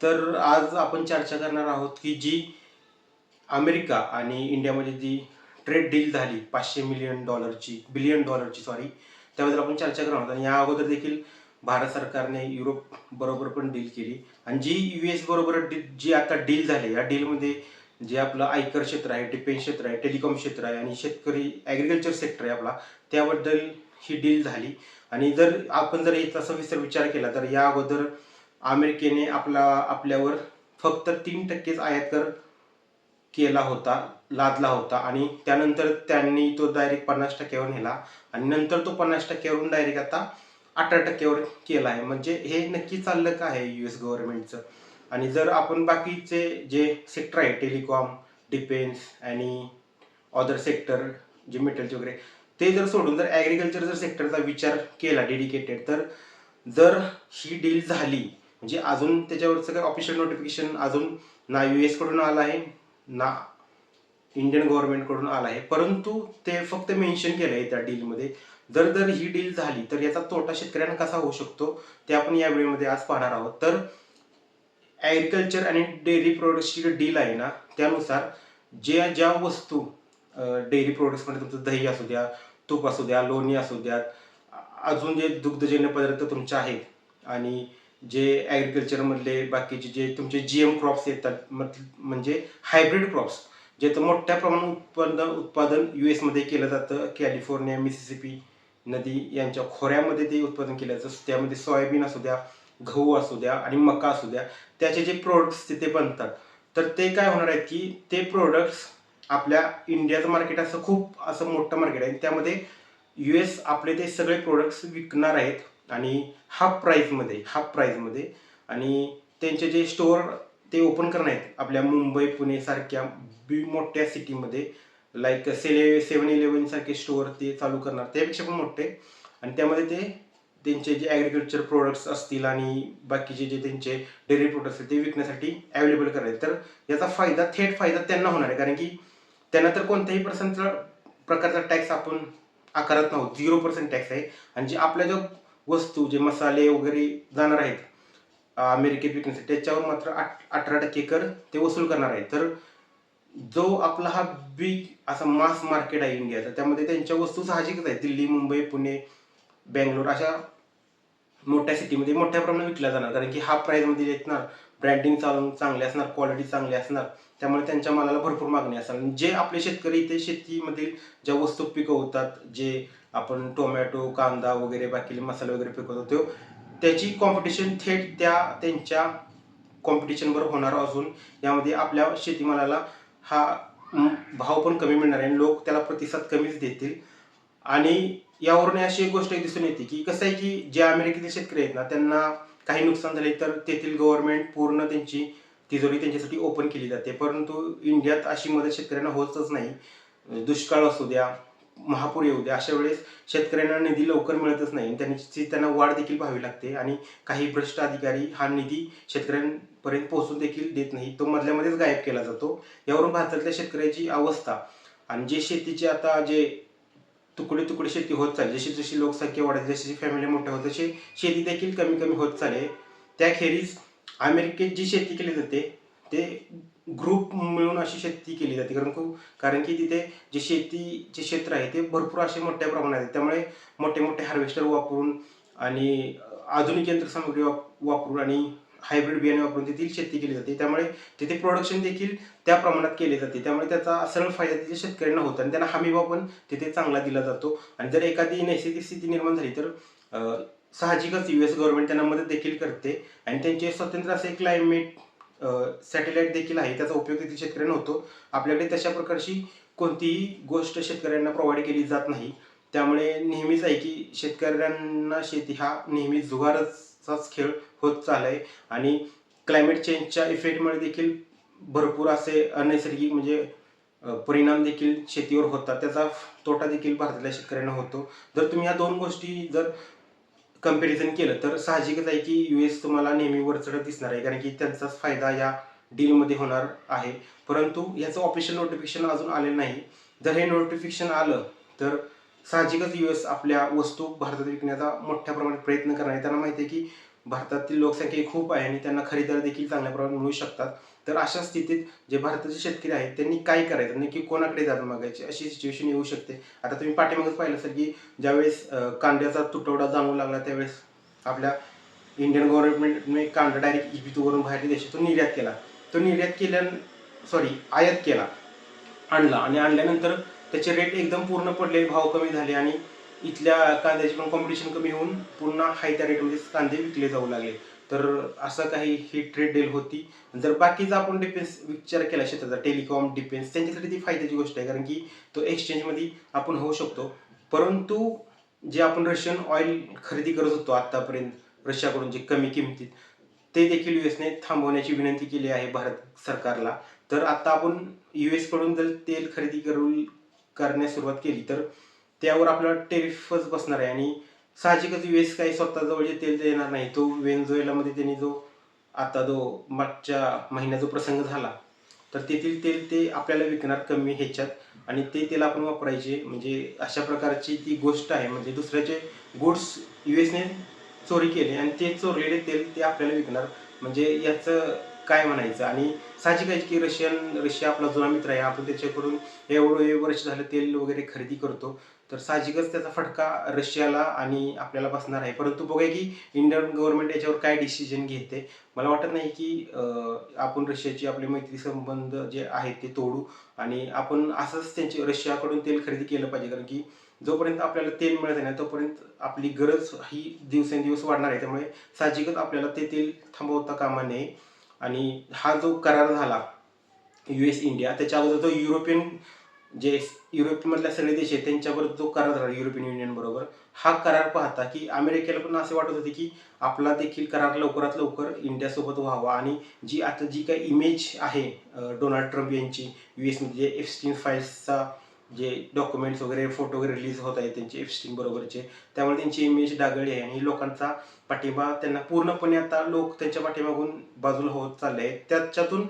तर आज आपण चर्चा करणार आहोत की जी अमेरिका आणि इंडियामध्ये जी ट्रेड डील झाली पाचशे मिलियन डॉलरची बिलियन डॉलरची सॉरी त्याबद्दल आपण चर्चा करणार आहोत. आणि या अगोदर देखील भारत सरकारने युरोप बरोबर पण डील केली. आणि जी यू एस बरोबर जी आता डील झाली या डीलमध्ये जे आपलं आयकर क्षेत्र आहे डिफेन्स क्षेत्र आहे टेलिकॉम क्षेत्र आहे आणि शेतकरी ॲग्रिकल्चर सेक्टर आहे आपला त्याबद्दल ही डील झाली. आणि जर आपण जर याचा सविस्तर विचार केला तर या अगोदर अमेरिकेने आपला आपल्यावर फक्त तीन टक्केच आयात कर केला होता लादला होता. आणि त्यानंतर त्यांनी तो डायरेक्ट पन्नास टक्क्यावर नेला. आणि नंतर तो पन्नास टक्क्यावरून डायरेक्ट आता अठरा टक्क्यावर केला आहे. म्हणजे हे नक्की चाललं का आहे यू एस गव्हर्नमेंटचं आणि जर आपण बाकीचे जे सेक्टर आहे टेलिकॉम डिफेन्स आणि अदर सेक्टर जे मेटलचे वगैरे ते जर सोडून जर ॲग्रिकल्चर जर सेक्टरचा विचार केला डेडिकेटेड तर जर ही डील झाली म्हणजे अजून त्याच्यावरचं काही ऑफिशियल नोटिफिकेशन अजून ना यू एसकडून आलं आहे ना इंडियन गव्हर्नमेंटकडून आला आहे. परंतु ते फक्त मेन्शन केलं आहे त्या डीलमध्ये जर जर ही डील झाली तर याचा तोटा शेतकऱ्यांना कसा होऊ शकतो ते आपण या व्हिडिओमध्ये आज पाहणार आहोत. तर ॲग्रिकल्चर आणि डेअरी प्रोडक्ट्सची जी डील आहे ना त्यानुसार ज्या ज्या वस्तू डेअरी प्रोडक्ट्समध्ये म्हणजे तुमचं दही असू द्या तूप असू द्या लोणी असू द्या अजून जे दुग्धजन्य पदार्थ तुमचे आहेत आणि जे ॲग्रिकल्चरमधले बाकीचे जे तुमचे जी एम क्रॉप्स येतात मत- म्हणजे हायब्रिड क्रॉप्स जे तर मोठ्या प्रमाणात उत्पादन उत्पादन यू एसमध्ये केलं जातं. कॅलिफोर्निया मिसिसिपी नदी यांच्या खोऱ्यामध्ये ते उत्पादन केलं जातं. त्यामध्ये सोयाबीन असू द्या गहू असू द्या आणि मका असू द्या त्याचे जे प्रोडक्ट्स तिथे बनतात. तर ते काय होणार आहेत की ते प्रोडक्ट्स आपल्या इंडियाचं मार्केट असं खूप असं मोठं मार्केट आहे. त्यामध्ये यू एस आपले ते सगळे प्रोडक्ट्स विकणार आहेत. आणि हाफ प्राईजमध्ये हाफ प्राईजमध्ये आणि त्यांचे जे स्टोअर ते ओपन करणार आहेत आपल्या मुंबई पुणे सारख्या बी मोठ्या सिटीमध्ये लाईक सेले सेवन इलेवन सारखे स्टोअर ते चालू करणार त्यापेक्षा पण मोठे. आणि त्यामध्ये ते त्यांचे जे ॲग्रिकल्चर प्रोडक्ट्स असतील आणि बाकीचे जे त्यांचे डेअरी प्रोडक्ट्स आहेत ते विकण्यासाठी अवेलेबल करायचे तर याचा फायदा थेट फायदा त्यांना होणार आहे. कारण की त्यांना तर कोणत्याही पर्सेंटचा प्रकारचा टॅक्स आपण आकारत नव्हतो झिरो पर्सेंट टॅक्स आहे. आणि जे आपल्या जो वस्तू जे मसाले वगैरे जाणार आहेत अमेरिकेत विकण्यासाठी त्याच्यावर मात्र आठ अठरा टक्के कर ते वसूल करणार आहेत. तर जो आपला हा बिग असा मास मार्केट आहे इंडियाचा त्यामध्ये त्यांच्या वस्तू साहजिकच आहेत. दिल्ली मुंबई पुणे बँगलोर अशा मोठ्या सिटीमध्ये मोठ्या प्रमाणात विकल्या जाणार. कारण की हा प्राईजमध्ये येणार ब्रँडिंग चालून चांगले असणार क्वालिटी चांगली असणार त्यामुळे त्यांच्या मालाला भरपूर मागणी असणार. जे आपले शेतकरी इथे शेतीमधील ज्या वस्तू पिकवतात जे आपण टोमॅटो कांदा वगैरे बाकी मसाले वगैरे पिकवतो तो त्याची कॉम्पिटिशन थेट त्या त्यांच्या कॉम्पिटिशनवर होणार असून यामध्ये आपल्या शेतीमालाला हा भाव पण कमी मिळणार आहे आणि लोक त्याला प्रतिसाद कमीच देतील. आणि यावरून अशी एक गोष्ट दिसून येते की कसं आहे की जे अमेरिकेतील शेतकरी आहेत ना त्यांना काही नुकसान झाले तर तेथील गव्हर्नमेंट पूर्ण त्यांची तिजोरी त्यांच्यासाठी ओपन केली जाते. परंतु इंडियात अशी मदत शेतकऱ्यांना होतच नाही. दुष्काळ असू द्या महापूर येऊ द्या अशा वेळेस शेतकऱ्यांना निधी लवकर मिळतच नाही. आणि त्यांची त्यांना वाढ देखील पाहावी लागते. आणि काही भ्रष्ट अधिकारी हा निधी शेतकऱ्यांपर्यंत पोहोचून देखील देत नाही. तो मधल्यामध्येच गायब केला जातो. यावरून भारतातल्या शेतकऱ्याची अवस्था आणि जे शेतीचे आता जे तुकडे तुकडे शेती होत चालली जशी जशी लोकसंख्या वाढत जशी जशी फॅमिली मोठ्या होत तशी शेती देखील कमी कमी होत चालली त्याखेरीज अमेरिकेत जी शेती केली जाते ते ग्रुप मिळून अशी शेती केली जाते. कारण खूप कारण की तिथे जे शेतीचे क्षेत्र आहे ते भरपूर असे मोठ्या प्रमाणात आहे त्यामुळे मोठे मोठे हार्वेस्टर वापरून आणि आधुनिक यंत्रसामग्री वाप- वापरून आणि हायब्रिड बियाणे वापरून तेथील शेती केली जाते. त्यामुळे तिथे प्रोडक्शन देखील त्या प्रमाणात केले जाते. त्यामुळे त्याचा सरळ फायदा तिथे शेतकऱ्यांना होतो आणि त्यांना हमीभाव पण तिथे चांगला दिला जातो. आणि जर एखादी नैसर्गिक स्थिती निर्माण झाली तर साहजिकच यू एस गव्हर्नमेंट त्यांना मदत देखील करते. आणि त्यांचे स्वतंत्र असे क्लायमेट सॅटेलाइट देखील आहे. त्याचा उपयोग देखील शेतकऱ्यांना होतो. आपल्याकडे तशा प्रकारची कोणतीही गोष्ट शेतकऱ्यांना प्रोव्हाइड केली जात नाही. त्यामुळे नेहमीच आहे की शेतकऱ्यांना शेती हा नेहमी जुगाराचाच खेळ होत चाललाय. आणि क्लायमेट चेंजच्या इफेक्टमुळे देखील भरपूर असे अनैसर्गिक म्हणजे परिणाम देखील शेतीवर होतात. त्याचा तोटा देखील भारतातल्या शेतकऱ्यांना होतो. जर तुम्ही या दोन गोष्टी जर कंपॅरिझन केलं तर साहजिकच आहे की यू एस तुम्हाला नेहमी वरचढ दिसणार आहे कारण की त्यांचाच फायदा या डीलमध्ये होणार आहे. परंतु याचं ऑफिशियल नोटिफिकेशन अजून आलेलं नाही. जर हे नोटिफिकेशन आलं तर साहजिकच यू एस आपल्या वस्तू भारतात विकण्याचा मोठ्या प्रमाणात प्रयत्न करणार आहे. त्यांना माहिती आहे की भारतातील लोकसंख्या ही खूप आहे आणि त्यांना खरेदीदार देखील चांगल्या प्रमाणात मिळू शकतात. तर अशा स्थितीत जे भारताचे शेतकरी आहेत त्यांनी काय करायचं? नक्की कोणाकडे जाणं मागायचे? अशी सिच्युएशन येऊ शकते. आता तुम्ही पाठीमागच पाहिलं असेल की ज्यावेळेस कांद्याचा तुटवडा जाणवू लागला त्यावेळेस आपल्या इंडियन गव्हर्नमेंटने कांदा डायरेक्ट इजिप्तवरून बाहेर देशातून निर्यात केला. तो निर्यात केल्या सॉरी आयात केला. आणला आणि आणल्यानंतर त्याचे रेट एकदम पूर्ण पडले भाव कमी झाले आणि इथल्या कांद्याची पण कॉम्पिटिशन कमी होऊन पुन्हा हाय त्या रेटमध्ये कांदे विकले जाऊ लागले. तर असं काही ही ट्रेड डील होती. जर बाकीचा आपण डिफेन्स विचार केला शेताचा टेलिकॉम डिफेन्स त्यांच्यासाठी ती फायद्याची गोष्ट आहे. कारण की तो एक्सचेंजमध्ये आपण होऊ शकतो. परंतु जे आपण रशियन ऑइल खरेदी करत होतो आतापर्यंत रशियाकडून जे कमी किमतीत ते देखील युएसने थांबवण्याची विनंती केली आहे भारत सरकारला. तर आता आपण यू एसकडून जर तेल खरेदी करू करण्यास सुरुवात केली तर त्यावर आपल्याला टेरिफच बसणार आहे. आणि साहजिकच युएस काही स्वतःजवळ जे तेल देणार नाही तो वेनझुएलामध्ये त्यांनी जो आता जो मागच्या महिन्यात जो प्रसंग झाला तर तेथील तेल ते आपल्याला विकणार कमी ह्याच्यात. आणि ते तेल आपण वापरायचे म्हणजे अशा प्रकारची ती गोष्ट आहे. म्हणजे दुसऱ्याचे गुड्स युएसने चोरी केले आणि ते चोरलेले तेल ते आपल्याला विकणार. म्हणजे याचं काय म्हणायचं? आणि साहजिक आहे की रशियन रशिया आपला जुना मित्र आहे. आपण त्याच्याकडून एवढं वर्ष झालं तेल वगैरे खरेदी करतो. तर साहजिकच त्याचा फटका रशियाला आणि आपल्याला बसणार आहे. परंतु बघूया की इंडियन गव्हर्नमेंट याच्यावर काय डिसिजन घेते. मला वाटत नाही की आपण रशियाची आपले मैत्री संबंध जे आहेत ते तोडू आणि आपण असंच त्यांची रशियाकडून तेल खरेदी केलं पाहिजे. कारण की जोपर्यंत आपल्याला तेल मिळत नाही तोपर्यंत आपली गरज ही दिवसेंदिवस वाढणार आहे. त्यामुळे साहजिकच आपल्याला ते तेल थांबवता कामा नये. आणि हा जो करार झाला यू एस इंडिया त्याच्या अगोदर जो युरोपियन जे युरोपमधल्या सगळे देश आहेत त्यांच्याबरोबर जो करार झाला युरोपियन युनियन बरोबर हा करार पाहता की अमेरिकेला पण असे वाटत होते की आपला देखील करार लवकरात लवकर इंडियासोबत व्हावा. आणि जी आता जी काही इमेज आहे डोनाल्ड ट्रम्प यांची यू एसमध्ये जे एफस्टीन फाईल्सचा जे डॉक्युमेंट्स वगैरे फोटो वगैरे रिलीज होत आहेत त्यांचे एफस्टीन बरोबरचे त्यामुळे त्यांची इमेज डागळी आहे. आणि लोकांचा पाठिंबा त्यांना पूर्णपणे आता लोक त्यांच्या पाठीमागून बाजूला होत चालले आहेत. त्याच्यातून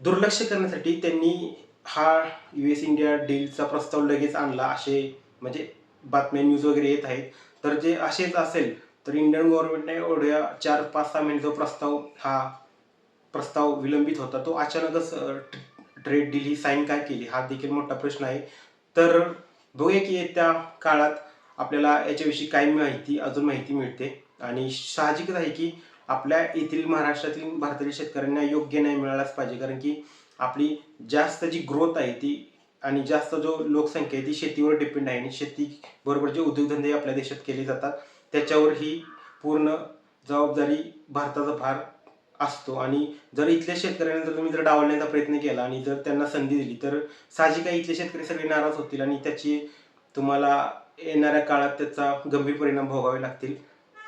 दुर्लक्ष करण्यासाठी त्यांनी हा यू एस इंडिया डीलचा प्रस्ताव लगेच आणला असे म्हणजे बातम्या न्यूज वगैरे येत आहेत. तर जे असेच असेल तर इंडियन गव्हर्नमेंटने एवढ्या चार पाच सहा महिने जो प्रस्ताव हा प्रस्ताव विलंबित होता. तो अचानकच ट्रेड डील ही साईन काय केली? हा देखील मोठा प्रश्न आहे. तर बघूया की येत्या काळात आपल्याला याच्याविषयी काय माहिती अजून माहिती मिळते. आणि साहजिकच आहे की आपल्या येथील महाराष्ट्रातील भारतातील शेतकऱ्यांना योग्य न्याय मिळालाच पाहिजे. कारण की आपली जास्त जी ग्रोथ आहे ती आणि जास्त जो लोकसंख्या आहे ती शेतीवर डिपेंड आहे. आणि शेती बरोबर जे उद्योगधंदे आपल्या देशात केले जातात त्याच्यावर ही पूर्ण जबाबदारी भारताचा भार असतो. आणि जर इथल्या शेतकऱ्यांना जर तुम्ही जर डावलण्याचा प्रयत्न केला आणि जर त्यांना संधी दिली तर साहजिक आहे इथले शेतकरी सगळे नाराज होतील आणि त्याची तुम्हाला येणाऱ्या काळात त्याचा गंभीर परिणाम भोगावे लागतील.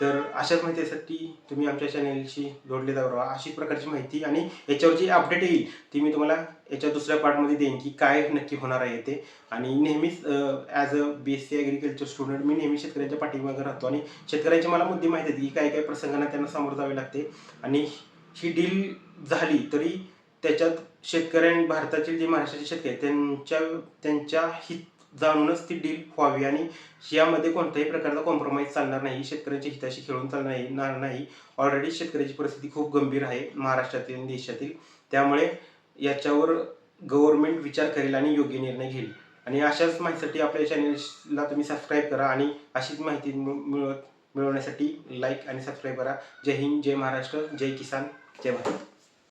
तर अशाच माहितीसाठी तुम्ही आमच्या चॅनेलशी जोडले जाऊ राहा. अशी प्रकारची माहिती आणि याच्यावर जी अपडेट येईल ती मी तुम्हाला याच्या दुसऱ्या पार्टमध्ये देईन की काय नक्की होणार आहे ते. आणि नेहमीच as a B S C agriculture student मी नेहमी शेतकऱ्यांच्या पाठीमागे राहतो आणि शेतकऱ्यांची मला मुद्दे माहिती आहेत की काय काय प्रसंगांना त्यांना सामोरं जावे लागते. आणि ही डील झाली तरी त्याच्यात शेतकऱ्यां भारतातील जे महाराष्ट्राचे शेतकरी आहेत, त्यांच्या त्यांच्या हित जाणूनच ती डील व्हावी. आणि यामध्ये कोणत्याही प्रकारचा कॉम्प्रोमाइज चालणार नाही. शेतकऱ्यांच्या हिताशी खेळून चालणार नाही नाही. ऑलरेडी शेतकऱ्याची परिस्थिती खूप गंभीर आहे महाराष्ट्रातील आणि देशातील. त्यामुळे याच्यावर गव्हर्नमेंट विचार करेल आणि योग्य निर्णय घेईल. आणि अशाच माहितीसाठी आपल्या चॅनलला तुम्ही सबस्क्राईब करा आणि अशीच माहिती मिळ- मिळवत मिळवण्यासाठी लाईक आणि सबस्क्राईब करा. जय हिंद जय महाराष्ट्र जय किसान जय भारत.